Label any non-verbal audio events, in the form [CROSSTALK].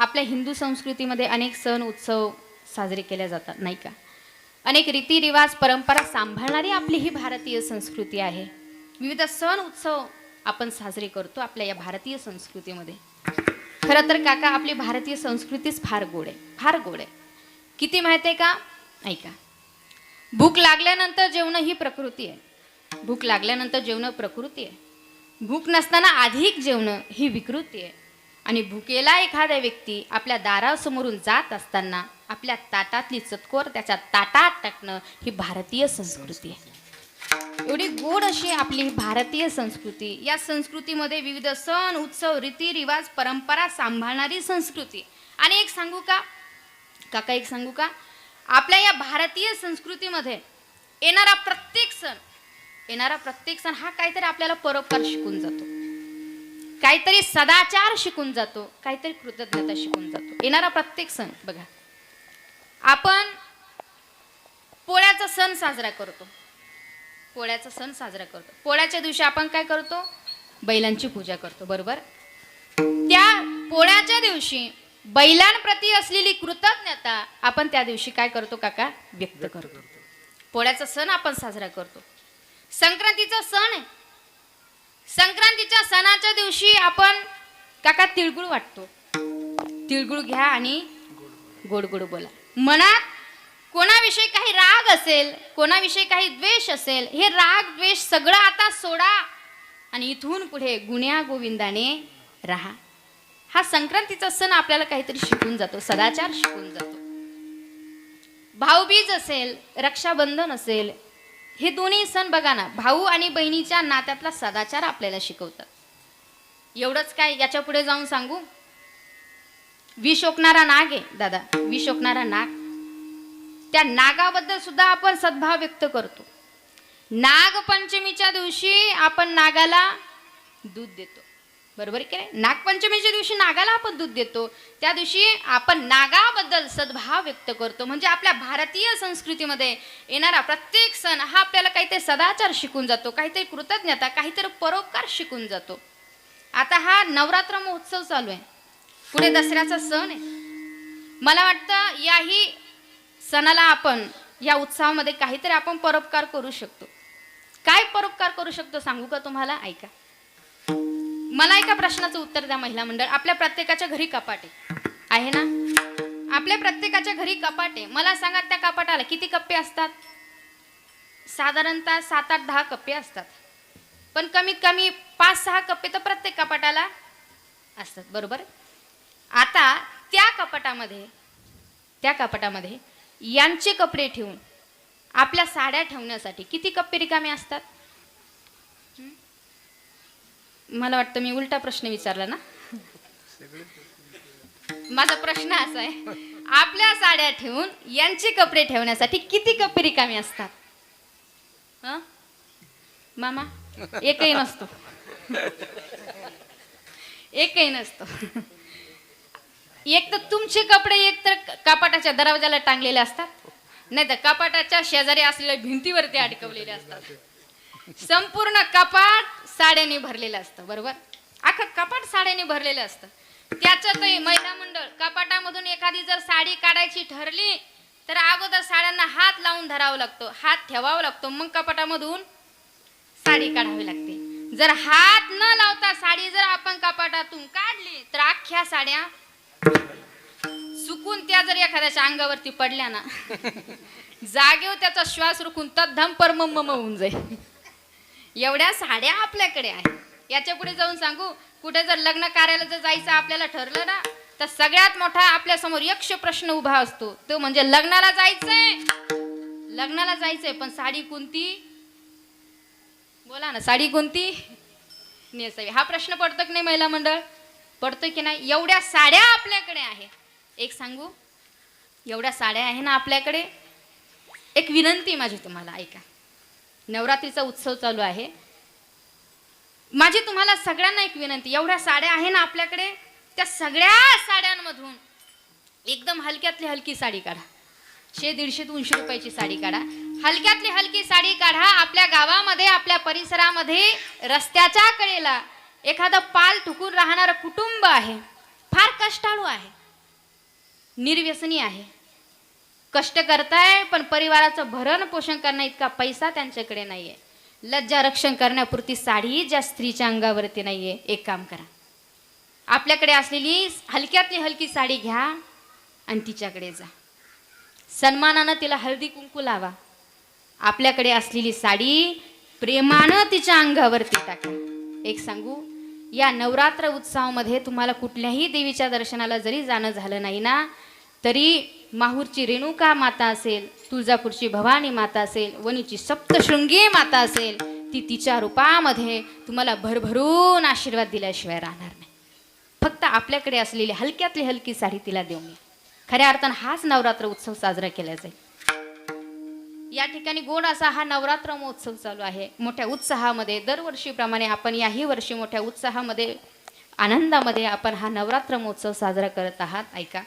आपल्या हिंदू संस्कृतीमध्ये अनेक सण उत्सव साजरे केले जातात नाही का? अनेक रीतिरिवाज परंपरा सांभाळणारी आपली ही भारतीय संस्कृती आहे. विविध सण उत्सव आपण साजरे करतो आपल्या या भारतीय संस्कृतीमध्ये. खरं तर काका आपली भारतीय संस्कृतीच फार गोड आहे फार गोड आहे. किती माहिती आहे का? ऐका. भूक लागल्यानंतर जेवणं ही प्रकृती आहे. भूक लागल्यानंतर जेवणं प्रकृती आहे. भूक नसताना अधिक जेवणं ही विकृती आहे. आणि भुकेला एखादा व्यक्ती आपल्या दारासमोरून जात असताना आपल्या ताटातली चतकोर त्याच्या ताटात टाकणं ही भारतीय संस्कृती आहे. एवढी गोड अशी आपली भारतीय संस्कृती या संस्कृतीमध्ये विविध सण उत्सव रीतिरिवाज परंपरा सांभाळणारी संस्कृती. आणि एक सांगू का? काका एक सांगू का? आपल्या या भारतीय संस्कृतीमध्ये येणारा प्रत्येक सण येणारा प्रत्येक सण हा काहीतरी आपल्याला परोपकार शिकून जातो. काहीतरी सदाचार शिकून जातो काहीतरी कृतज्ञता शिकून जातो. येणारा प्रत्येक सण बघा. आपण पोळ्याचा सण साजरा करतो. पोळ्याचा सण साजरा करतो. पोळ्याच्या दिवशी आपण काय करतो? बैलांची पूजा करतो बरोबर? त्या पोळ्याच्या दिवशी बैलांप्रती असलेली कृतज्ञता आपण त्या दिवशी काय करतो काका? व्यक्त करतो. पोळ्याचा सण आपण साजरा करतो. संक्रांतीचा सण आहे. संक्रांतीच्या सणाच्या दिवशी आपण काका तिळगुळ वाटतो. तिळगुळ घ्या आणि गोड गोड बोला. मनात कोणाविषयी काही राग असेल कोणाविषयी काही द्वेष असेल हे राग द्वेष सगळं आता सोडा आणि इथून पुढे गुण्या गोविंदाने राहा. हा संक्रांतीचा सण आपल्याला काहीतरी शिकून जातो सदाचार शिकून जातो. भाऊबीज असेल रक्षाबंधन असेल हे दोन्ही सण बघा ना भाऊ आणि बहिणीच्या नात्यातला सदाचार आपल्याला शिकवतात एवढंच काय याच्यापुढे जाऊन सांगू? विष ओकणारा नाग आहे दादा. विष ओकणारा नाग. त्या नागाबद्दल सुद्धा आपण सद्भाव व्यक्त करतो. नागपंचमीच्या दिवशी आपण नागाला दूध देतो. बरोबर की नाही? नागपंचमीच्या दिवशी नागाला आपण दूध देतो. त्या दिवशी आपण नागाबद्दल सद्भाव व्यक्त करतो. म्हणजे आपल्या भारतीय संस्कृतीमध्ये येणारा प्रत्येक सण हा आपल्याला काहीतरी सदाचार शिकून जातो काहीतरी कृतज्ञता काहीतरी परोपकार शिकून जातो. आता हा नवरात्र महोत्सव चालू आहे. पुढे दसऱ्याचा सण आहे. मला वाटतं याही सणाला आपण या उत्सवामध्ये काहीतरी आपण परोपकार करू शकतो. काय परोपकार करू शकतो सांगू का तुम्हाला? ऐका. मला एका प्रश्नाचं उत्तर द्या महिला मंडळ. आपल्या प्रत्येकाच्या घरी कपाट. आहे ना? आपल्या प्रत्येकाच्या घरी कपाट. आहे मला सांगा त्या कपाटाला किती कप्पे असतात? साधारणतः सात आठ दहा कप्पे असतात. पण कमीत कमी पाच सहा कप्पे तर प्रत्येक कपाटाला असतात. बरोबर? आता त्या कपाटामध्ये त्या कपाटामध्ये यांचे कपडे ठेवून आपल्या साड्या ठेवण्यासाठी किती कप्पे रिकामे असतात? मला वाटतं मी उलटा प्रश्न विचारला ना? माझा प्रश्न असा आहे आपल्या साड्या ठेवून यांचे कपडे ठेवण्यासाठी किती कपडे रिकामे असतात? मामा एकही नसतो. एकही नसतो. एक तर तुमचे कपडे एक तर कपाटाच्या दरवाजाला टांगलेले असतात. नाही तर कपाटाच्या शेजारी असलेल्या भिंतीवरती अडकवलेले असतात. संपूर्ण कपाट साड्याने भरलेलं असतं बरोबर? अख्खं कपाट साड्याने भरलेलं असतं. त्याच्यातही महिला मंडळ कपाटामधून एखादी जर साडी काढायची ठरली तर अगोदर साड्यांना हात लावून धरावा लागतो हात ठेवावा लागतो मग कपाटामधून साडी काढावी लागते. जर हात न लावता साडी जर आपण कपाटातून काढली तर अख्ख्या साड्या चुकून त्या जर एखाद्याच्या अंगावरती पडल्या ना [LAUGHS] जागेवर त्याचा श्वास रोखून तद्धम परमम होऊन जाईल. एवढ्या साड्या आपल्याकडे आहेत. याच्यापुढे जाऊन सांगू कुठे जर लग्न कार्याला जर जायचं आपल्याला ठरलं ना तर सगळ्यात मोठा आपल्यासमोर यक्ष प्रश्न उभा असतो. तो म्हणजे लग्नाला जायचंय. लग्नाला जायचंय पण साडी कोणती? बोला ना साडी कोणती? नेसावी हा प्रश्न पडतो की नाही महिला मंडळ? पडतोय की नाही? एवढ्या साड्या आपल्याकडे आहे एक सांगू? एवढ्या साड्या आहे ना आपल्याकडे? एक विनंती माझी तुम्हाला ऐका. नवरात्रीचा उत्सव चालू आहे. माझी तुम्हाला सगळ्यांना एक विनंती एवढ्या साड्या आहे ना आपल्याकडे त्या सगळ्या साड्यांमधून एकदम हलक्यातली हलकी साडी काढा. शे दीडशे दोनशे रुपयाची साडी काढा. हलक्यातली हलकी साडी काढा आपल्या गावामध्ये आपल्या परिसरामध्ये रस्त्याच्या कडेला एखादं पाल ठुकून राहणारं कुटुंब आहे. फार कष्टाळू आहे. निर्व्यसनी आहे. कष्ट करताय पण परिवाराचं भरण पोषण करण्या इतका पैसा त्यांच्याकडे नाहीये. लज्जा रक्षण करण्यापुरती साडी ज्या स्त्रीच्या अंगावरती नाहीये. एक काम करा. आपल्याकडे असलेली हलक्यातली हलकी साडी घ्या आणि तिच्याकडे जा. सन्मानानं तिला हळदी कुंकू लावा. आपल्याकडे असलेली साडी प्रेमानं तिच्या अंगावरती टाका. एक सांगू या नवरात्र उत्सवामध्ये तुम्हाला कुठल्याही देवीच्या दर्शनाला जरी जाणं झालं नाही ना तरी माहूरची रेणुका माता असेल तुळजापूरची भवानी माता असेल वणीची सप्तशृंगी माता असेल ती तिच्या रूपामध्ये तुम्हाला भरभरून आशीर्वाद दिल्याशिवाय राहणार नाही. फक्त आपल्याकडे असलेली हलक्यातली हलकी साडी तिला देऊन मी खऱ्या अर्थानं हाच नवरात्र उत्सव साजरा केला जाईल. या ठिकाणी गोड असा हा नवरात्र महोत्सव चालू आहे. मोठ्या उत्साहामध्ये दरवर्षीप्रमाणे आपण याही वर्षी मोठ्या उत्साहामध्ये आनंदामध्ये आपण हा नवरात्र महोत्सव साजरा करत आहात. ऐका.